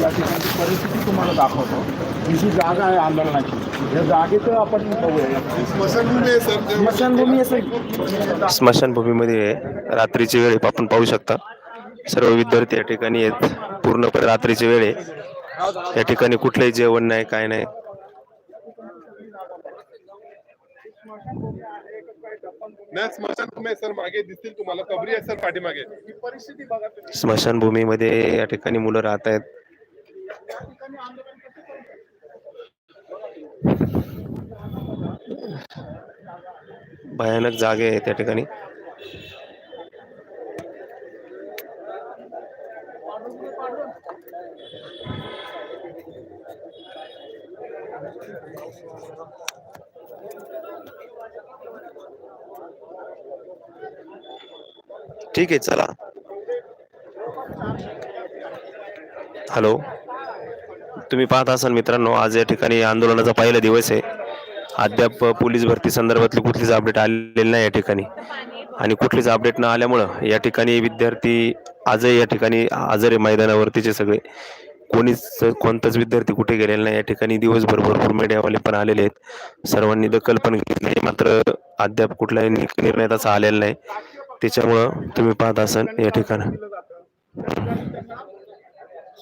या ठिकाणची परिस्थिती तुम्हाला दाखवतो ही जी जागा आहे आंदोलनाची या जागेत आपण स्मशानभूमी असेल स्मशानभूमीमध्ये रात्रीची वेळ आपण पाहू शकता. सर्व विद्यार्थी या ठिकाणी आहेत. पूर्णपणे रात्रीची वेळ आहे. या ठिकाणी कुठलंही जेवण नाही काय नाही. स्मशानभूमी सर. मागे दिसतील तुम्हाला. कबरी आहे सर पाठीमागे. ही परिस्थिती बघा स्मशानभूमीमध्ये या ठिकाणी मुलं राहत आहेत. भयानक जागे आहे त्या ठिकाणी. ठीक आहे चला. हॅलो तुम्ही पाहत असाल मित्रांनो आज या ठिकाणी आंदोलनाचा पहिला दिवस आहे. अद्याप पोलीस भरती संदर्भातली कुठलीच अपडेट आलेली नाही या ठिकाणी. आणि कुठलीच अपडेट न आल्यामुळं या ठिकाणी विद्यार्थी आजही या ठिकाणी हजर मैदानावरतीचे सगळे. कोणीच कोणताच विद्यार्थी कुठे गेलेला नाही या ठिकाणी. दिवसभर भरपूर मीडियावाले पण आलेले आहेत. सर्वांनी दखल पण घेतली आहे. मात्र अद्याप कुठलाही निर्णय तसा आलेला नाही. त्याच्यामुळं तुम्ही पाहत असाल या ठिकाणी.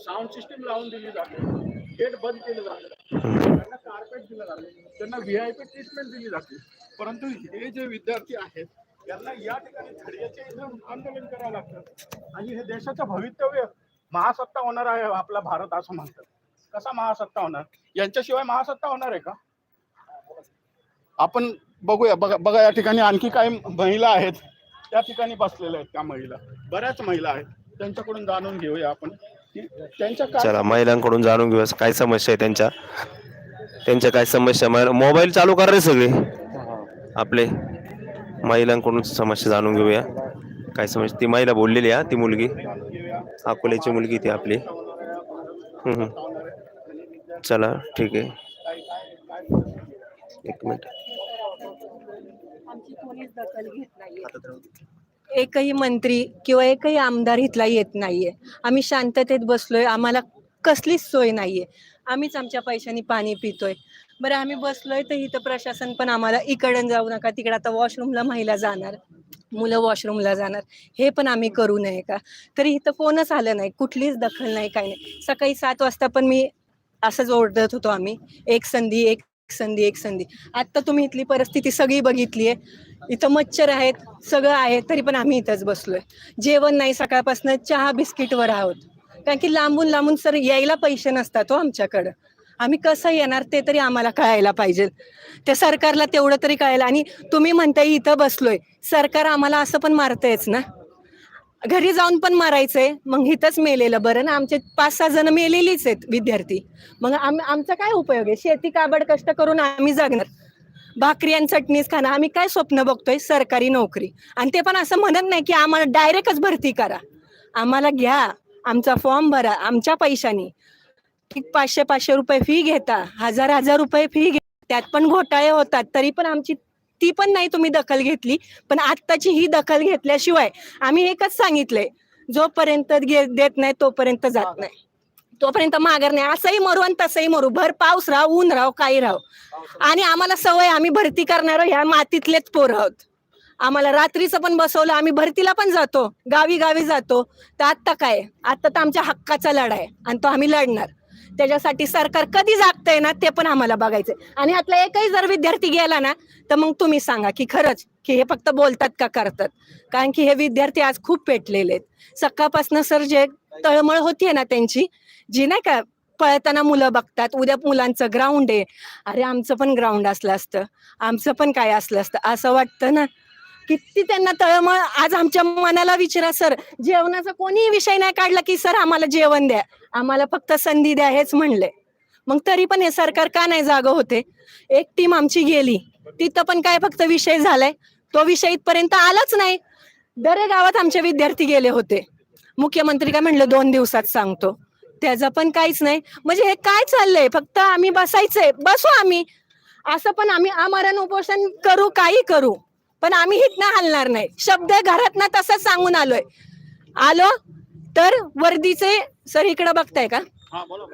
साऊंड सिस्टीम लावून दिली जाते. गेट बंद केलं जातं. त्यांना कार्पेट दिलं जातं. त्यांना व्ही आय पी ट्रीटमेंट दिली जाते. परंतु हे जे विद्यार्थी आहेत त्यांना या ठिकाणी धैर्याचे आंदोलन करावं लागतं. आणि हे देशाचं भवितव्य महासत्ता होणार आहे आपला भारत असं म्हणतात. कसा महासत्ता होणार? यांच्याशिवाय महासत्ता होणार आहे का? आपण बघूया. बघा बघा या ठिकाणी आणखी काही महिला आहेत. त्या ठिकाणी बसलेल्या आहेत त्या महिला. बऱ्याच महिला आहेत. त्यांच्याकडून जाणून घेऊया आपण की त्यांच्या काय चला महिलांकडून जाणून घेऊया. काय समस्या आहे त्यांच्या? त्यांच्या काय समस्या? महिला मोबाईल चालू कर रे सगळे. आपले. महिलांकडून समस्या जाणून घेऊया. काय समस्या? ती महिला बोललेली आहे ती मुलगी. अकोल्याची मुलगी ती आपली. हम्म, हम्म. चला ठीक आहे. एक मिनिट. दखल घेत नाहीये. एकही मंत्री किंवा एकही आमदार इथला येत नाहीये. आम्ही शांततेत बसलोय आम्हाला कसलीच सोय नाहीये. आम्हीच आमच्या पैशानी पाणी पितोय. बरं आम्ही बसलोय तर इथं प्रशासन पण आम्हाला इकडं जाऊ नका तिकडं आता वॉशरूमला महिला जाणार मुलं वॉशरूमला जाणार. हे पण आम्ही करू नये का? तरी इथं कोणच आलं नाही कुठलीच दखल नाही काही नाही. सकाळी सात वाजता पण मी असंच ओरडत होतो आम्ही. एक संधी एक संधी एक संधी. आता तुम्ही इथली परिस्थिती सगळी बघितली आहे इथं मच्छर आहेत सगळं आहे तरी पण आम्ही इथंच बसलोय. जेवण नाही सकाळपासून चहा बिस्किटवर आहोत. कारण की लांबून लांबून सर यायला पैसे नसतात हो आमच्याकडं. आम्ही कसं येणार ते तरी आम्हाला कळायला पाहिजे. त्या सरकारला तेवढं तरी कळायला. आणि तुम्ही म्हणताय इथं बसलोय. सरकार आम्हाला असं पण मारतंयच ना. घरी जाऊन पण मारायचंय. मग इथंच मेलेलं बरं ना. आमचे पाच सहा जण मेलेलीच आहेत विद्यार्थी. मग आम आमचा काय उपयोग आहे? शेती काबड कष्ट करून आम्ही जगणार. भाकरी आणि चटणीच खाणं. आम्ही काय स्वप्न बघतोय? सरकारी नोकरी. आणि ते पण असं म्हणत नाही की आम्हाला डायरेक्टच भरती करा. आम्हाला घ्या. आमचा फॉर्म भरा. आमच्या पैशानी. पाचशे पाचशे रुपये फी घेता. हजार हजार रुपये फी घे. त्यात पण घोटाळे होतात. तरी पण आमची ती पण नाही तुम्ही दखल घेतली. पण आत्ताची ही दखल घेतल्याशिवाय आम्ही एकच सांगितलंय. जोपर्यंत देत नाही तोपर्यंत जात नाही. तोपर्यंत माघार नाही. असंही मरू आणि तसंही मरू. भर पाऊस राहू ऊन राहू काही राहू आणि आम्हाला सवय आम्ही भरती करणार ह्या मातीतलेच पोर आहोत. आम्हाला रात्रीचं पण बसवलं आम्ही भरतीला पण जातो. गावी गावी जातो. तर आत्ता काय? आता तर आमच्या हक्काचा लढा आहे. आणि तो आम्ही लढणार. त्याच्यासाठी सरकार कधी जागतंय ना ते पण आम्हाला बघायचंय. आणि यातला एकही जर विद्यार्थी गेला ना तर मग तुम्ही सांगा की खरंच की हे फक्त बोलतात का करतात? कारण की हे विद्यार्थी आज खूप पेटलेले आहेत. सकाळपासून सर जे तळमळ होतीये ना त्यांची जी नाही का पळताना मुलं बघतात उद्या मुलांचं ग्राउंड आहे. अरे आमचं पण ग्राउंड असलं असतं. आमचं पण काय असलं असतं. असं वाटतं ना. किती त्यांना तळमळ आज आमच्या मनाला विचारा सर जेवणाचा कोणीही विषय नाही काढला की सर आम्हाला जेवण द्या. आम्हाला फक्त संधी द्या हेच म्हणले. मग तरी पण हे सरकार का नाही जाग होते? एक टीम आमची गेली. तिथं पण काय फक्त विषय झालाय? तो विषय इथपर्यंत आलाच नाही. दरे गावात आमचे विद्यार्थी गेले होते. मुख्यमंत्री काय म्हणलं दोन दिवसात सांगतो. त्याचं पण काहीच नाही. म्हणजे हे काय चाललंय? फक्त आम्ही बसायचंय. बसू आम्ही. असं पण आम्ही आमरण उपोषण करू काही करू. पण आम्ही हितनं हलणार नाही. शब्द घरात ना तसंच सांगून आलोय. आलो तर वर्दीचे सर इकडे बघताय का?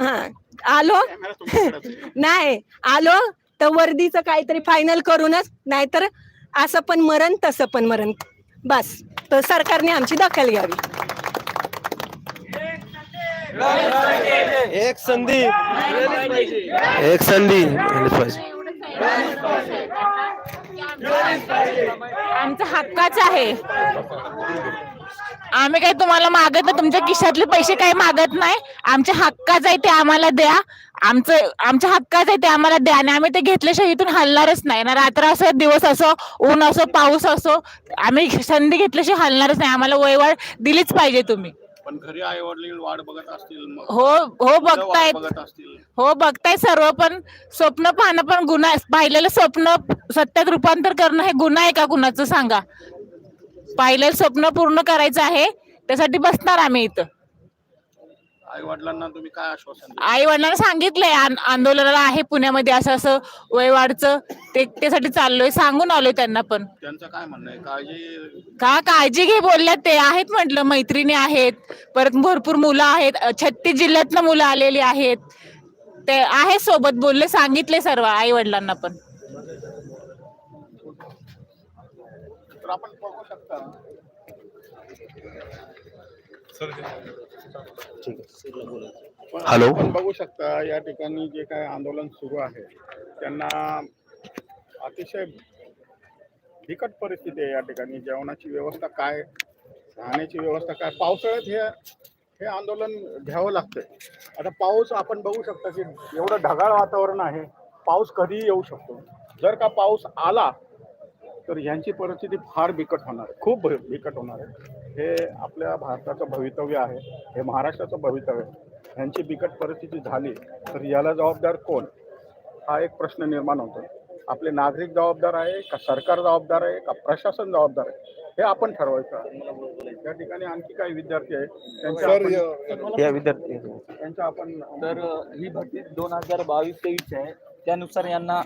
हा आलो. नाही. आलो तर वर्दीचं काहीतरी फायनल करूनच नाहीतर असं पण मरण तसं पण मरण. बस. तर सरकारने आमची दखल घ्यावी. एक संधी. एक संधी. आमचं हक्काच आहे. आम्ही काही तुम्हाला मागत नाही. तुमच्या खिशातले पैसे काही मागत नाही. आमच्या हक्काच आहे ते आम्हाला द्या. आमचं आमच्या हक्काच आहे ते आम्हाला द्या. आणि आम्ही ते घेतल्याशिवाय इथून हलणारच नाही. ना रात्र असो दिवस असो ऊन असो पाऊस असो आम्ही संधी घेतल्याशिवाय हलणारच नाही. आम्हाला वयवाढ दिलीच पाहिजे तुम्ही. पण घरी आई वडील वाट बघत असतील मग. हो हो मुलं वाट बघतायत. बघत असतील. हो बघताय सर्व पण स्वप्न पाहणं पण गुन्हा पाहिलेलं स्वप्न सत्यात रूपांतर करणं हे गुन्हा आहे का कुणाचं सांगा? पाहिलेलं स्वप्न पूर्ण करायचं आहे त्यासाठी बसणार आम्ही इथं. आई वडिलांना तुम्ही काय आश्वासन? आई वडिलांना सांगितलंय आन- आंदोलनाला आहे पुण्यामध्ये असं असं वयवाढचं ते त्यासाठी चाललोय सांगून आलोय त्यांना पण. त्यांचं काय म्हणणं आहे? काळजी का काळजी घे बोलल्यात ते आहेत म्हटलं मैत्रिणी आहेत परत भरपूर मुलं आहेत छत्तीस जिल्ह्यातनं मुलं आलेली आहेत. ते आहे सोबत बोलले सांगितले सर्व आई वडिलांना पण. तर आपण बघू शकता. हॅलो. बघू शकता या ठिकाणी जे काय आंदोलन सुरू आहे त्यांना अतिशय बिकट परिस्थिती आहे या ठिकाणी. जेवणाची व्यवस्था काय राहण्याची व्यवस्था काय? पावसाळ्यात हे हे आंदोलन घ्यावं लागतंय. आता पाऊस आपण बघू शकता की एवढं ढगाळ वातावरण आहे पाऊस कधीही येऊ शकतो. जर का पाऊस आला तर यांची परिस्थिती फार बिकट होणार खूप बिकट होणार आहे. हे आपल्या भारताचं भवितव्य आहे हे महाराष्ट्राचं भवितव्य आहे. ह्यांची बिकट परिस्थिती झाली तर याला जबाबदार कोण? हा एक प्रश्न निर्माण होतो. आपले नागरिक जबाबदार आहे का सरकार जबाबदार आहे का प्रशासन जबाबदार आहे? हे आपण ठरवायचं आहे. या ठिकाणी आणखी काही विद्यार्थी आहेत त्यांच्या सर आपण- या विद्यार्थी त्यांच्या आपण तर ही भरती दोन हजार बावीस तेवीसची आहे. त्यानुसार यांना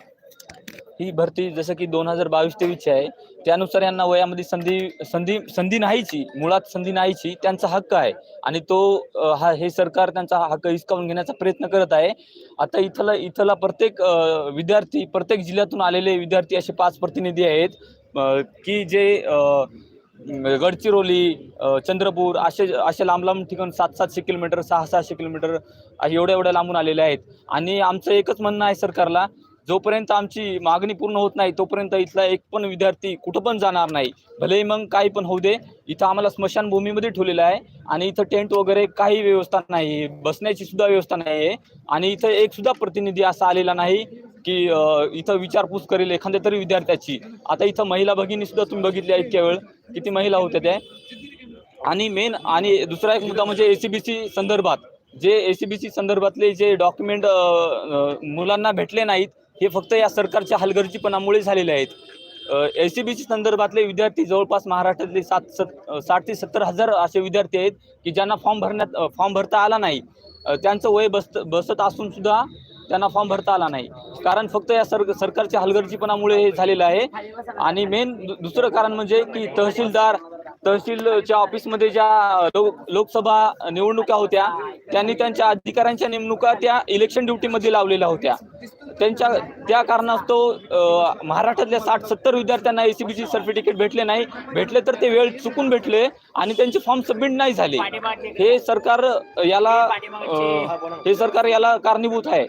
ही भरती जसं की दोन हजार बावीस तेवीसची आहे. त्यानुसार यांना वयामध्ये संधी संधी संधी नाहीची मुळात संधी नाहीची त्यांचा हक्क आहे. आणि तो हा हे सरकार त्यांचा हक्क हिसकावून घेण्याचा प्रयत्न करत आहे. आता इथला इथला प्रत्येक विद्यार्थी प्रत्येक जिल्ह्यातून आलेले विद्यार्थी असे पाच प्रतिनिधी आहेत. की जे गडचिरोली चंद्रपूर असे असे लांब लांब ठिकाण सात सातशे किलोमीटर सहा सहाशे किलोमीटर एवढ्या एवढ्या लांबून आलेले आहेत. आणि आमचं एकच म्हणणं आहे सरकारला जोपर्यंत आमची मागणी पूर्ण होत नाही तोपर्यंत इथला एक पण विद्यार्थी कुठं पण जाणार नाही. भलेही मग काही पण होऊ दे इथं आम्हाला स्मशानभूमीमध्ये ठेवलेलं आहे आणि इथं टेंट वगैरे काही व्यवस्था नाही बसण्याची सुद्धा व्यवस्था नाही आहे. आणि इथं एक सुद्धा प्रतिनिधी असा आलेला नाही की इथं विचारपूस करेल एखाद्या तरी विद्यार्थ्याची. आता इथं महिला भगिनी सुद्धा तुम्ही बघितल्या इतक्या वेळ किती महिला होत्या त्या. आणि मेन आणि दुसरा एक मुद्दा म्हणजे एसीबीसी संदर्भात. जे एसीबीसी संदर्भातले जे डॉक्युमेंट मुलांना भेटले नाहीत हे फक्त या सरकारच्या हलगर्जीपणामुळे झालेले आहेत. एस सी बीच्या संदर्भातले विद्यार्थी जवळपास महाराष्ट्रातले सात सत साठ ते सत्तर हजार असे विद्यार्थी आहेत की ज्यांना फॉर्म भरण्यात फॉर्म भरता आला नाही. त्यांचं वय बसत बसत असून सुद्धा त्यांना फॉर्म भरता आला नाही. कारण फक्त या सर सरकारच्या हलगर्जीपणामुळे हे झालेलं आहे. आणि मेन दुसरं कारण म्हणजे की तहसीलदार तहसीलच्या ऑफिसमध्ये ज्या लो लोकसभा निवडणुका होत्या त्यांनी त्यांच्या अधिकाऱ्यांच्या नेमणुका त्या इलेक्शन ड्युटीमध्ये लावलेल्या होत्या. त्यांच्या त्या कारणास्तव महाराष्ट्रातल्या साठ सत्तर विद्यार्थ्यांना एसीबीसी सर्टिफिकेट भेटले नाही. भेटले तर ते वेळ चुकून भेटले आणि त्यांचे फॉर्म सबमिट नाही झाले. हे सरकार याला हे सरकार याला कारणीभूत आहे.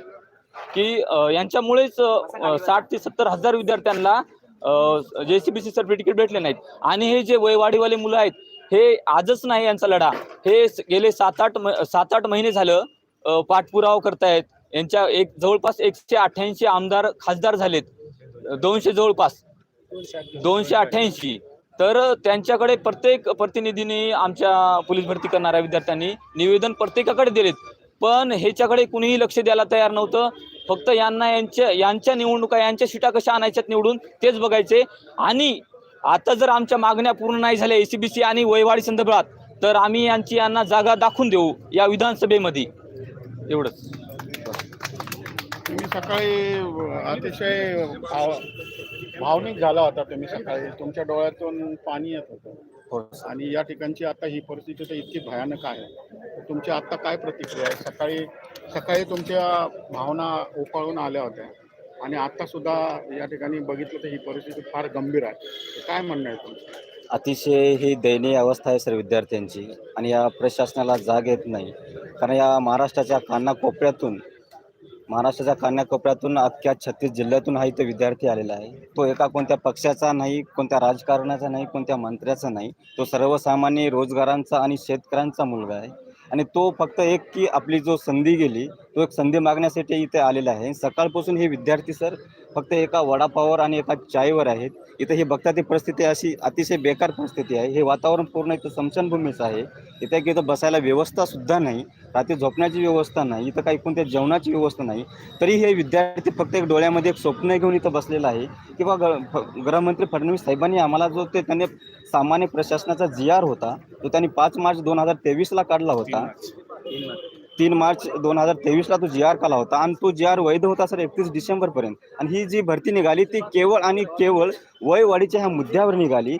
की यांच्यामुळेच साठ ते सत्तर हजार विद्यार्थ्यांना जेसीबीसी सर्टिफिकेट भेटले नाहीत. आणि हे जे वयवाढीवाले मुलं आहेत हे आजच नाही यांचा लढा. हे गेले सात आठ म- सात आठ महिने झालं पाठपुरावा करतायत. यांच्या एक जवळपास एकशे अठ्ठ्याऐंशी आमदार खासदार झालेत. दोनशे जवळपास. दोनशे अठ्ठ्याऐंशी. तर त्यांच्याकडे प्रत्येक प्रतिनिधीने आमच्या पोलीस भरती करणाऱ्या विद्यार्थ्यांनी निवेदन प्रत्येकाकडे दिलेत. पण ह्याच्याकडे कुणीही लक्ष द्यायला तयार नव्हतं. फक्त यांना यांच्या यांच्या निवडणुका यांच्या शिटा कशा आणायच्यात निवडून तेच बघायचे. आणि आता जर आमच्या मागण्या पूर्ण नाही झाल्या एसीबीसी आणि वयवाढी संदर्भात तर आम्ही यांची यांना जागा दाखवून देऊ या विधानसभेमध्ये. एवढंच. तुम्ही सकाळी अतिशय भावनिक झाला होता तुम्ही सकाळी. तुमच्या डोळ्यातून पाणी येत होतं. आणि या ठिकाणची आता ही परिस्थिती तर इतकी भयानक आहे. तुमची आता काय प्रतिक्रिया आहे? सकाळी सकाळी तुमच्या भावना उफाळून आल्या होत्या. आणि आता सुद्धा या ठिकाणी बघितलं तर ही परिस्थिती फार गंभीर आहे. काय म्हणणं आहे तुमचं? अतिशय ही दयनीय अवस्था आहे सर विद्यार्थ्यांची. आणि या प्रशासनाला जाग येत नाही. कारण या महाराष्ट्राच्या कानाकोपऱ्यातून महाराष्ट्राच्या कानाकोपऱ्यातून अख्ख्या छत्तीस जिल्ह्यातून हा इथे विद्यार्थी आलेला आहे. तो एका कोणत्या पक्षाचा नाही कोणत्या राजकारणाचा नाही कोणत्या मंत्र्याचा नाही तो सर्वसामान्य रोजगारांचा आणि शेतकऱ्यांचा मुलगा आहे. आणि तो फक्त एक की आपली जो संधी गेली तो एक संधी मागण्यासाठी इथे आलेला आहे. सकाळपासून हे विद्यार्थी सर फक्त एका वडापावर आणि एका चायवर आहेत. इथे हे बघता ती परिस्थिती अशी अतिशय बेकार परिस्थिती आहे. हे वातावरण पूर्ण इथं समशनभूमीचं आहे. इथे एक इथं बसायला व्यवस्था सुद्धा नाही. रात्री झोपण्याची व्यवस्था नाही. इथं काही कोणत्या जेवणाची व्यवस्था नाही. तरी हे विद्यार्थी फक्त एक डोळ्यामध्ये एक स्वप्न घेऊन इथं बसलेला आहे. किंवा ग गृहमंत्री फडणवीस साहेबांनी आम्हाला जो ते त्यांनी सामान्य प्रशासनाचा जी आर होता तो त्यांनी पाच मार्च दोन हजार तेवीसला काढला होता. तीन मार्च दोन हजार तेवीसला तो जी आर काला होता आणि तो जी आर वैध होता सर एकतीस डिसेंबरपर्यंत. आणि ही जी भरती निघाली ती केवळ आणि केवळ वयवाढीच्या ह्या मुद्द्यावर निघाली.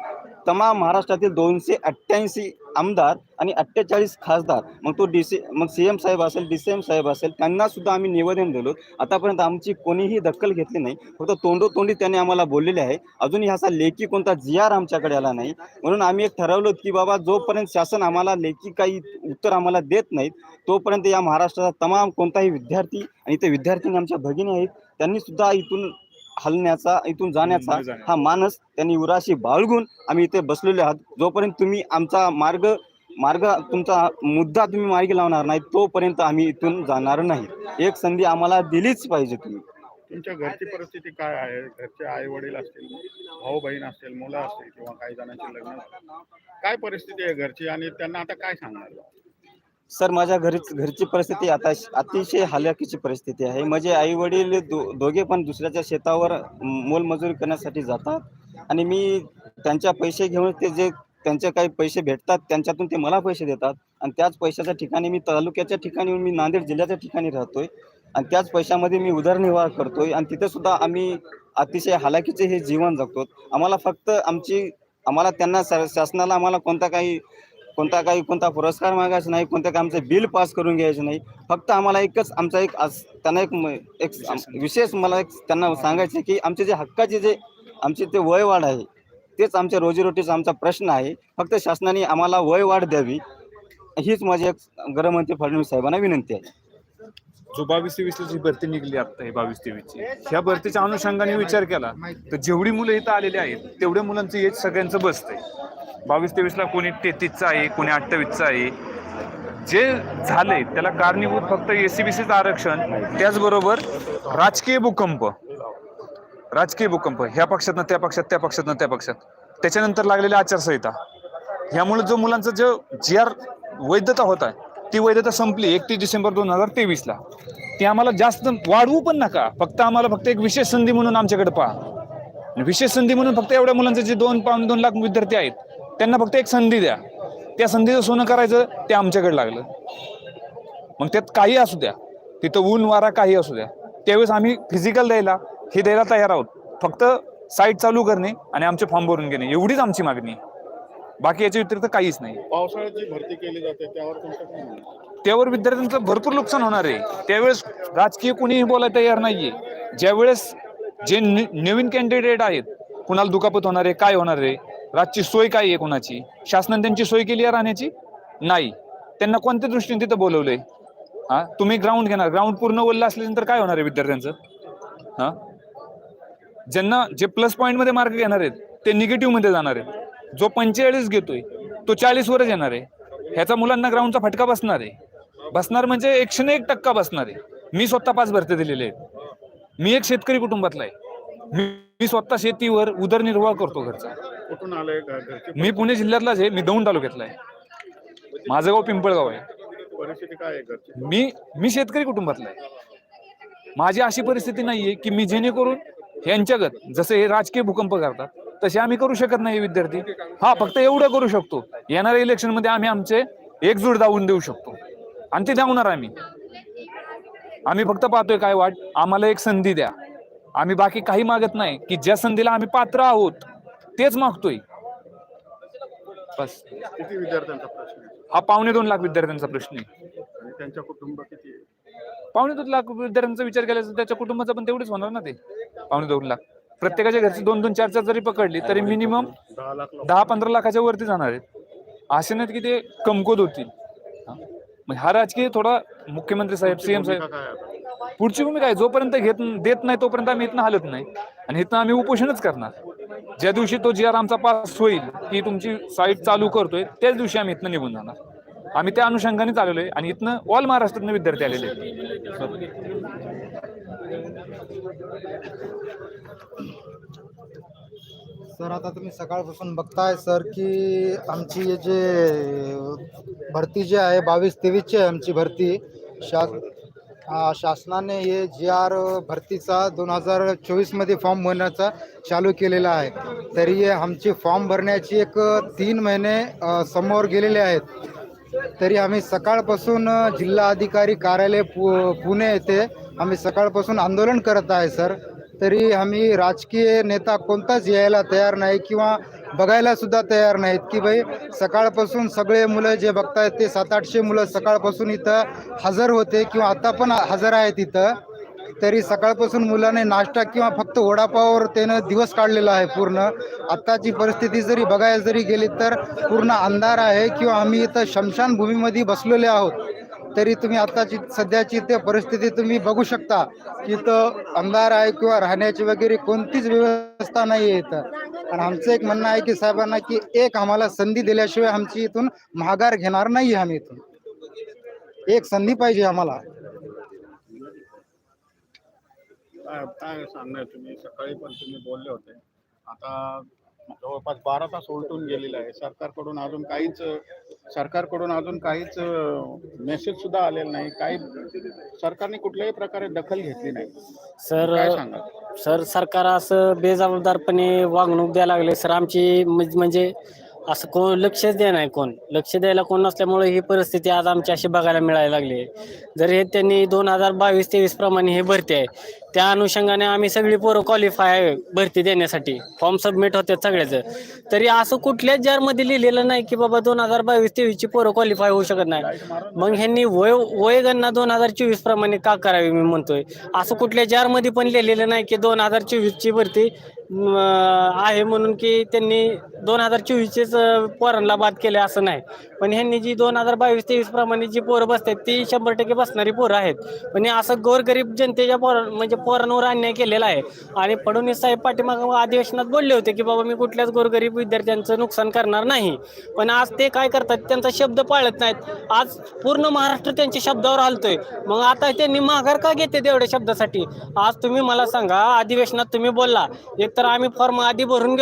तमाम महाराष्ट्रातील दोनशे अठ्ठ्याऐंशी आमदार आणि अठ्ठेचाळीस खासदार. मग तो डी सी मग सी एम साहेब असेल डी सी एम साहेब असेल त्यांना सुद्धा आम्ही निवेदन दिलो. आतापर्यंत आमची कोणीही दखल घेतली नाही. फक्त तोंडोतोंडी त्यांनी आम्हाला बोललेले आहे. अजूनही असा लेखी कोणता जी आर आमच्याकडे आला नाही. म्हणून आम्ही एक ठरवलं की बाबा जोपर्यंत शासन आम्हाला लेखी काही उत्तर आम्हाला देत नाहीत तोपर्यंत या महाराष्ट्राचा तमाम कोणताही विद्यार्थी आणि ते विद्यार्थ्यांनी आमच्या भगिनी आहेत त्यांनी सुद्धा इथून हलण्याचा इथून जाण्याचा हा मानस त्यांनी उराशी बाळगून आम्ही इथे बसलेले आहात. जोपर्यंत तुम्ही आमचा मार्ग मार्ग तुमचा मुद्दा तुम्ही मार्गी लावणार नाही तोपर्यंत आम्ही इथून जाणार नाही. एक संधी आम्हाला दिलीच पाहिजे तुम्ही. तुमच्या घरची परिस्थिती काय आहे? घरचे आई वडील असतील भाऊ बहीण असतील मुलं असतील किंवा काही जणांची लग्न. काय परिस्थिती आहे घरची आणि त्यांना आता काय सांगणार? सर माझ्या घरी घरची परिस्थिती आता अतिशय हलाखीची परिस्थिती आहे. माझे आई वडील दो दोघे पण दुसऱ्याच्या शेतावर मोलमजुरी करण्यासाठी जातात आणि मी त्यांच्या पैसे घेऊन ते जे त्यांचे काही पैसे भेटतात त्यांच्यातून ते मला पैसे देतात आणि त्याच पैशाच्या ठिकाणी मी तालुक्याच्या ठिकाणी मी नांदेड जिल्ह्याच्या ठिकाणी राहतोय आणि त्याच पैशामध्ये मी उदरनिर्वाह करतोय आणि तिथे सुद्धा आम्ही अतिशय हालाकीचे हे जीवन जगतो. आम्हाला फक्त आमची आम्हाला त्यांना शासनाला आम्हाला कोणता काही कोणता काही कोणता पुरस्कार मागायचा नाही कोणतं काही आमचं बिल पास करून घ्यायचं नाही. फक्त आम्हाला एकच आमचा एक त्यांना एक एक विशेष मला एक त्यांना सांगायचं आहे की आमचे जे हक्काचे जे आमचे ते वयवाढ आहे तेच आमच्या रोजीरोटीचा आमचा प्रश्न आहे. फक्त शासनाने आम्हाला वयवाढ द्यावी हीच माझी एक गृहमंत्री फडणवीस साहेबांना विनंती आहे. जो बावीस तेवीसला जी भरती निघली आता हे बावीस तेवीसची ह्या भरतीच्या अनुषंगाने विचार केला तर जेवढी मुलं इथं आलेली आहेत तेवढ्या मुलांचं एज सगळ्यांचं बसतंय. बावीस तेवीसला कोणी तेहतीसचं आहे कोणी अठ्ठावीसचं आहे. जे झालंय त्याला कारणीभूत फक्त एसीबीसीचं आरक्षण त्याचबरोबर राजकीय भूकंप. राजकीय भूकंप ह्या पक्षातनं त्या पक्षात त्या पक्षातनं त्या पक्षात. त्याच्यानंतर लागलेली आचारसंहिता. ह्यामुळे जो मुलांचा जो जी आर वैधता होत आहे ती वैधता संपली एकतीस डिसेंबर दोन हजार तेवीसला. ती आम्हाला जास्त वाढवू पण नका. फक्त आम्हाला फक्त एक विशेष संधी म्हणून आमच्याकडे पहा. विशेष संधी म्हणून फक्त एवढ्या मुलांचे जे दोन पावणे दोन लाख विद्यार्थी आहेत त्यांना फक्त एक संधी द्या. त्या संधीचं सोनं करायचं ते आमच्याकडे लागलं. मग त्यात काही असू द्या. तिथं ऊन वारा काही असू द्या. त्यावेळेस आम्ही फिजिकल द्यायला हे द्यायला तयार आहोत. फक्त साईट चालू करणे आणि आमचे फॉर्म भरून घेणे. एवढीच आमची मागणी आहे. बाकी याच्या व्यतिरिक्त काहीच नाही. पावसाळ्यात जी भरती केली जाते त्यावर तुमचं काय म्हणणं आहे? त्यावर विद्यार्थ्यांचं भरपूर नुकसान होणार आहे. त्यावेळेस राजकीय कोणीही बोलायला तयार नाहीये. ज्यावेळेस जे न- नवीन कॅन्डिडेट आहेत कुणाला दुखापत होणार आहे काय होणार आहे राजची सोय काय आहे कोणाची? शासनाने त्यांची सोय केली आहे राहण्याची? नाही. त्यांना कोणत्या दृष्टीने तिथं बोलवलंय? हा? तुम्ही ग्राउंड घेणार. ग्राउंड पूर्ण ओललं असल्यानंतर काय होणार आहे विद्यार्थ्यांचं? हा? ज्यांना जे प्लस पॉईंटमध्ये मार्क घेणार आहेत ते निगेटिव्हमध्ये जाणार आहेत. जो पंचेचाळीस घेतोय तो चाळीस वरच येणार आहे. ह्याचा मुलांना ग्राउंडचा फटका बसणार आहे. बसणार म्हणजे एकशे एक टक्का बसणार आहे. मी स्वतः पाच भरते दिलेले आहेत. मी एक शेतकरी कुटुंबातला आहे. मी स्वतः शेतीवर उदरनिर्वाह करतो घरचा. कुठून आलंय मी पुणे जिल्ह्यातलाच आहे. मी दौंड तालुक्यातला आहे. माझं गाव पिंपळगाव आहे. मी मी शेतकरी कुटुंबातला आहे. माझी अशी परिस्थिती नाहीये की मी जेणेकरून यांच्यागत जसे हे राजकीय भूकंप करतात तसे आम्ही करू शकत नाही विद्यार्थी. हा फक्त एवढं करू शकतो. येणाऱ्या इलेक्शनमध्ये आम्ही आमचे एकजूट दावून देऊ शकतो. आणि ते दावणार आम्ही. आम्ही फक्त पाहतोय काय वाट. आम्हाला एक संधी द्या. आम्ही बाकी काही मागत नाही की ज्या संधीला आम्ही पात्र आहोत तेच मागतोय. बस. किती विद्यार्थ्यांचा प्रश्न आहे? हा पावणे दोन लाख विद्यार्थ्यांचा प्रश्न आहे. आणि त्यांच्या कुटुंब किती आहे? पावणे दोन लाख विद्यार्थ्यांचा विचार केला तर त्याच्या कुटुंबाचं पण तेवढेच होणार ना ते. पावणे दोन लाख. प्रत्येकाच्या घरची दोन दोन चार चार जरी पकडली तरी मिनिमम दहा पंधरा लाखाच्या वरती जाणार आहेत. असे नाहीत की ते कमकुवत होतील. हा. हा राजकीय थोडा मुख्यमंत्री साहेब सीएम साहेब? पुढची भूमिका आहे जोपर्यंत घेत देत नाही तोपर्यंत आम्ही इथनं हलत नाही. आणि इथनं आम्ही उपोषणच करणार. ज्या दिवशी तो जी आर आमचा पास होईल की तुमची साईट चालू करतोय त्याच दिवशी आम्ही इथनं निघून जाणार. आम्ही त्या अनुषंगाने आलेलो आहे आणि इथनं ऑल महाराष्ट्रातून विद्यार्थी आलेले आहेत. सर आता तुम्ही सकाळपासून बघताय सर की आमची जे भरती जी आहे बावीस तेवीसची आहे आमची भरती शास शासनाने हे जी आर भरतीचा दोन हजार चोवीसमध्ये फॉर्म भरण्याचा चालू केलेला आहे. तरी आमची फॉर्म भरण्याची एक तीन महिने समोर गेलेले आहेत. तरी आम्ही सकाळपासून जिल्हा अधिकारी कार्यालय पु पुणे येथे आम्ही सकाळपासून आंदोलन करत आहे सर. तरी आम्ही राजकीय नेता कोणताच यायला तयार नाही किंवा बघायला सुद्धा तयार नाहीत की भाई सकाळपासून सगळे मुलं जे बघतायत ते सात आठशे मुलं सकाळपासून इथं हजर होते किंवा आता पण हजर आहेत इथं. तरी सकाळपासून मुलाने नाश्ता किंवा फक्त वडापाववर त्यानं दिवस काढलेला आहे पूर्ण. आत्ताची परिस्थिती जरी बघायला जरी गेली तर पूर्ण अंधार आहे किंवा आम्ही इथं शमशानभूमीमध्ये बसलेले आहोत तरी तुम्ही आत्ताची सध्याची ते परिस्थिती तुम्ही बघू शकता की इथं अंधार आहे किंवा राहण्याची वगैरे कोणतीच व्यवस्था नाही आहे इथं. आणि आमचं एक म्हणणं आहे की साहेबांना की एक आम्हाला संधी दिल्याशिवाय आमची इथून माघार घेणार नाही आम्ही इथून. एक संधी पाहिजे आम्हाला. काय काय सांगणार तुम्ही. सकाळी पण तुम्ही बोलले होते. आता जवळपास बारा तास उलटून गेलेला आहे. सरकारकडून अजून काहीच सरकारकडून अजून काहीच मेसेज सुद्धा आलेला नाही. काही सरकारने कुठल्याही प्रकारे दखल घेतली नाही. सर काय सांगा सर सरकार असं बेजबाबदारपणे वागणूक द्यायला लागले सर आमची म्हण- म्हणजे असं कोण लक्षच द्या नाही कोण. लक्ष द्यायला कोण नसल्यामुळे ही परिस्थिती आज आमची अशी बघायला मिळायला लागली आहे. जर हे त्यांनी दोन हजार बावीस तेवीस प्रमाणे हे भरती आहे त्या अनुषंगाने आम्ही सगळी पोरं क्वालिफाय आहे भरती देण्यासाठी. फॉर्म सबमिट होते सगळ्याचं. तरी असं कुठल्याच जारमध्ये लिहिलेलं नाही की बाबा दोन हजार बावीस तेवीसची पोरं क्वालिफाय होऊ शकत नाही. मग ह्यांनी वय वयगणना दोन हजार चोवीस प्रमाणे का करावी मी म्हणतोय? असं कुठल्या जारमध्ये पण लिहिलेलं नाही की दोन हजार चोवीसची भरती आहे म्हणून की त्यांनी दोन हजार चोवीसचेच पोरांना बाद केले असं नाही. पण ह्यांनी जी दोन हजार बावीस तेवीस प्रमाणे जी पोरं बसतात ती शंभर टक्के बसणारी पोरं आहेत. पण हे असं गोरगरीब जनतेच्या पोर म्हणजे पोरांवर अन्याय केलेला आहे. आणि फडणवीस साहेब पाठीमाग अधिवेशनात बोलले होते की बाबा मी कुठल्याच गोरगरीब विद्यार्थ्यांचं नुकसान करणार नाही. पण आज ते काय करतात त्यांचा शब्द पाळत नाहीत. आज पूर्ण महाराष्ट्र त्यांच्या शब्दावर हलतोय. मग आता त्यांनी माघार का घेते तेवढ्या शब्दासाठी? आज तुम्ही मला सांगा अधिवेशनात तुम्ही बोलला. एक तर आम्ही फॉर्म आधी भरून घेतो.